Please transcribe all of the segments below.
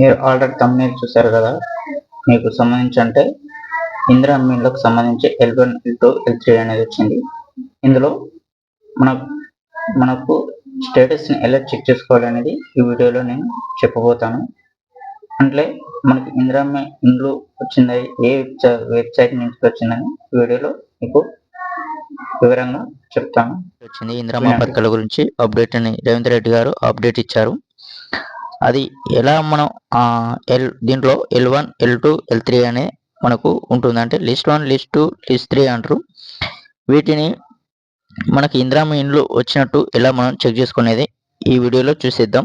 మీరు ఆల్రెడీ తమ్ముని చూశారు కదా? మీకు సంబంధించి అంటే ఇందిరా మీన్లకు సంబంధించి L one L two L three అనేది వచ్చింది. ఇందులో మన మనకు స్టేటస్ని ఎలా చెక్ చేసుకోవాలి అనేది ఈ వీడియోలో నేను చెప్పబోతాను. అంటే మనకి ఇందిరా ఇండ్లు వచ్చింది? ఏ వెబ్సైట్ నుంచి వచ్చిందని ఈ వీడియోలో మీకు వివరంగా చెప్తాను. వచ్చింది. ఇందిరమ్మ పథకాల గురించి అప్డేట్ అని రేవంత్ రెడ్డి గారు అప్డేట్ ఇచ్చారు. అది ఎలా మనం ఎల్ దీంట్లో L one L two L three అనే మనకు ఉంటుంది. అంటే list one list two list three అంటారు. వీటిని మనకి ఇందిరామ ఇండ్లు వచ్చినట్టు ఎలా మనం చెక్ చేసుకునేది ఈ వీడియోలో చూసేద్దాం.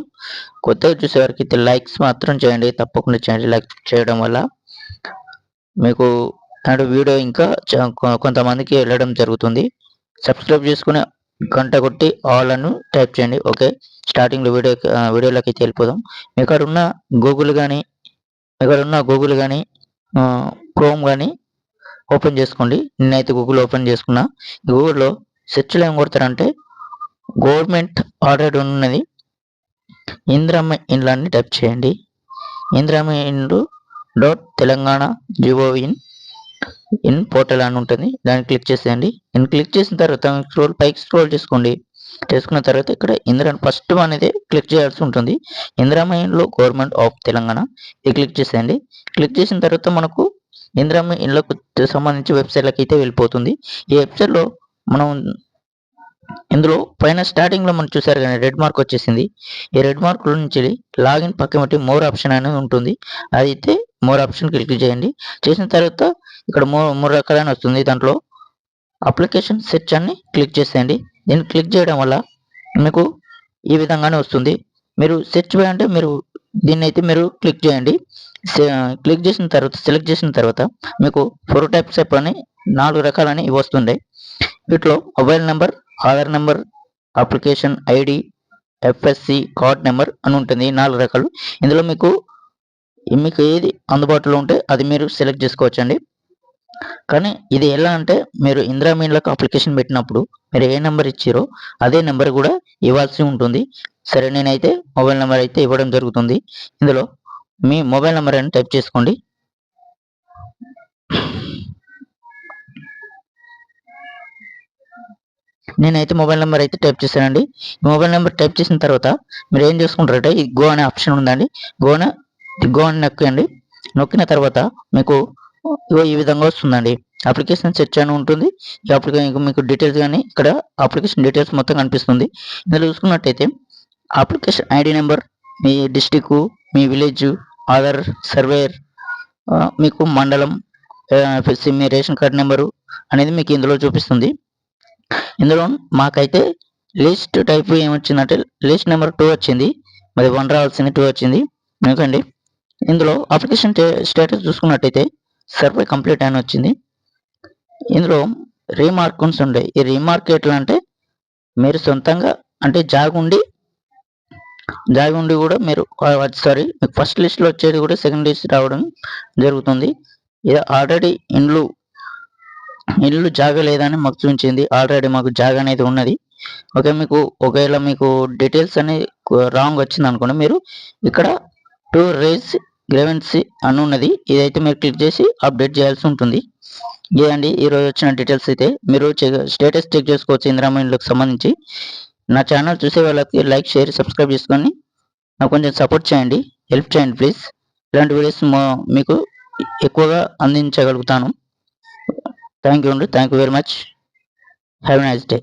కొత్తగా చూసేవారికి లైక్స్ మాత్రం చేయండి. తప్పకుండా చేయండి లైక్ చేయడం వల్ల మీకు అంటే వీడియో ఇంకా కొంతమందికి వెళ్ళడం జరుగుతుంది. సబ్స్క్రైబ్ చేసుకుని గంట కొట్టి ఆల్ అని టైప్ చేయండి. ఓకే? స్టార్టింగ్లో వీడియో వీడియోలోకి అయితే వెళ్ళిపోదాం. ఇక్కడ ఉన్న గూగుల్ కానీ ఇక్కడ ఉన్న గూగుల్ కానీ క్రోమ్ కానీ ఓపెన్ చేసుకోండి. నేనైతే గూగుల్ ఓపెన్ చేసుకున్నా. గూగుల్లో సెర్చ్లో ఏం కొడతారంటే గవర్నమెంట్ ఆల్రెడీ ఉన్నది. ఇంద్రమ్మ ఇండ్లన్నీ టైప్ చేయండి. ఇంద్రమ్మ ఇండ్లు dot Telangana gov in in portal అని ఉంటుంది. దాన్ని క్లిక్ చేసేయండి. ఇన్ క్లిక్ చేసిన తర్వాత స్క్రోల్ పైకి స్క్రోల్ చేసుకోండి. చేసుకున్న తర్వాత ఇక్కడ ఇందిరా ఫస్ట్ అనేది క్లిక్ చేయాల్సి ఉంటుంది. ఇందిరామయంలో గవర్నమెంట్ ఆఫ్ తెలంగాణ. ఇది క్లిక్ చేసేయండి. క్లిక్ చేసిన తర్వాత మనకు ఇందిరామ ఇండ్లకు సంబంధించి వెబ్సైట్లకు అయితే వెళ్ళిపోతుంది. ఈ వెబ్సైట్లో మనం ఇందులో పైన స్టార్టింగ్లో మనం చూసారు కానీ రెడ్ మార్క్ వచ్చేసింది. ఈ రెడ్ మార్క్ నుంచి లాగిన్ పక్కన బట్టి మోర్ ఆప్షన్ అనేది ఉంటుంది. అది అయితే మోర్ ఆప్షన్ క్లిక్ చేయండి. చేసిన తర్వాత ఇక్కడ మూడు రకాలైన వస్తుంది దాంట్లో. అప్లికేషన్ సెర్చ్ అని క్లిక్ చేసేయండి. దీన్ని క్లిక్ చేయడం వల్ల మీకు ఈ విధంగానే వస్తుంది. మీరు సెర్చ్ అంటే మీరు దీన్ని అయితే మీరు క్లిక్ చేయండి. క్లిక్ చేసిన తర్వాత సెలెక్ట్ చేసిన తర్వాత మీకు ఫోర్ టైప్స్ అని నాలుగు రకాలని ఇవి వస్తుండే. వీటిలో mobile number Aadhaar number application ID FSC card number అని ఉంటుంది. నాలుగు రకాలు. ఇందులో మీకు మీకు ఏది అందుబాటులో ఉంటే అది మీరు సెలెక్ట్ చేసుకోవచ్చండి. కానీ ఇది ఎలా అంటే మీరు ఇందిరా మీన్లకు అప్లికేషన్ పెట్టినప్పుడు మీరు ఏ నెంబర్ ఇచ్చారో అదే నెంబర్ కూడా ఇవ్వాల్సి ఉంటుంది. సరే నేనైతే మొబైల్ నెంబర్ అయితే ఇవ్వడం జరుగుతుంది. ఇందులో మీ మొబైల్ నెంబర్ అని టైప్ చేసుకోండి. నేనైతే మొబైల్ నెంబర్ అయితే టైప్ చేశానండి. మొబైల్ నెంబర్ టైప్ చేసిన తర్వాత మీరు ఏం చేసుకుంటారంటే ఈ గో అనే ఆప్షన్ ఉందండి. గోన గో అని నొక్కండి నొక్కిన తర్వాత మీకు ఈ విధంగా వస్తుందండి. అప్లికేషన్ సెర్చ్ అని ఉంటుంది. ఈ అప్లికేషన్ మీకు డీటెయిల్స్ కానీ ఇక్కడ అప్లికేషన్ డీటెయిల్స్ మొత్తం కనిపిస్తుంది. ఇందులో చూసుకున్నట్టయితే అప్లికేషన్ ఐడి నెంబర్ మీ డిస్టిక్ మీ విలేజ్ ఆధార్ సర్వేర్ మీకు మండలం మీ రేషన్ కార్డ్ నెంబరు అనేది మీకు ఇందులో చూపిస్తుంది. ఇందులో మాకైతే లిస్ట్ టైప్ ఏమొచ్చిందంటే లిస్ట్ నెంబర్ టూ వచ్చింది. మరి వన్ రావాల్సింది టూ వచ్చింది. ఎందుకండి ఇందులో అప్లికేషన్ స్టేటస్ చూసుకున్నట్టయితే సర్వే కంప్లీట్ అని వచ్చింది. ఇందులో రీమార్కున్స్ ఉండే. ఈ రీమార్క్ ఎట్లా అంటే మీరు సొంతంగా అంటే జాగుండి జాగుండి కూడా మీరు సారీ మీకు ఫస్ట్ లిస్ట్లో వచ్చేది కూడా సెకండ్ లిస్ట్ రావడం జరుగుతుంది. ఇది ఆల్రెడీ ఇండ్లు ఇల్లు జాగ లేదని మాకు చూపించింది. ఆల్రెడీ మాకు జాగా అనేది ఉన్నది. ఓకే మీకు ఒకవేళ మీకు డీటెయిల్స్ అనేది రాంగ్ వచ్చింది అనుకోండి మీరు ఇక్కడ టు రేస్ గ్రేవెన్సీ అని ఉన్నది ఇదైతే మీరు క్లిక్ చేసి అప్డేట్ చేయాల్సి ఉంటుంది. ఇదండి ఈరోజు వచ్చిన డీటెయిల్స్ అయితే మీరు స్టేటస్ చెక్ చేసుకోవచ్చు ఇందిరామైన్లకు సంబంధించి. నా ఛానల్ చూసే వాళ్ళకి లైక్ షేర్ సబ్స్క్రైబ్ చేసుకొని నాకు కొంచెం సపోర్ట్ చేయండి. హెల్ప్ చేయండి ప్లీజ్. ఇలాంటి వీడియోస్ మీకు ఎక్కువగా అందించగలుగుతాను. థ్యాంక్ యూ అండి. Thank you very much. Have nice day.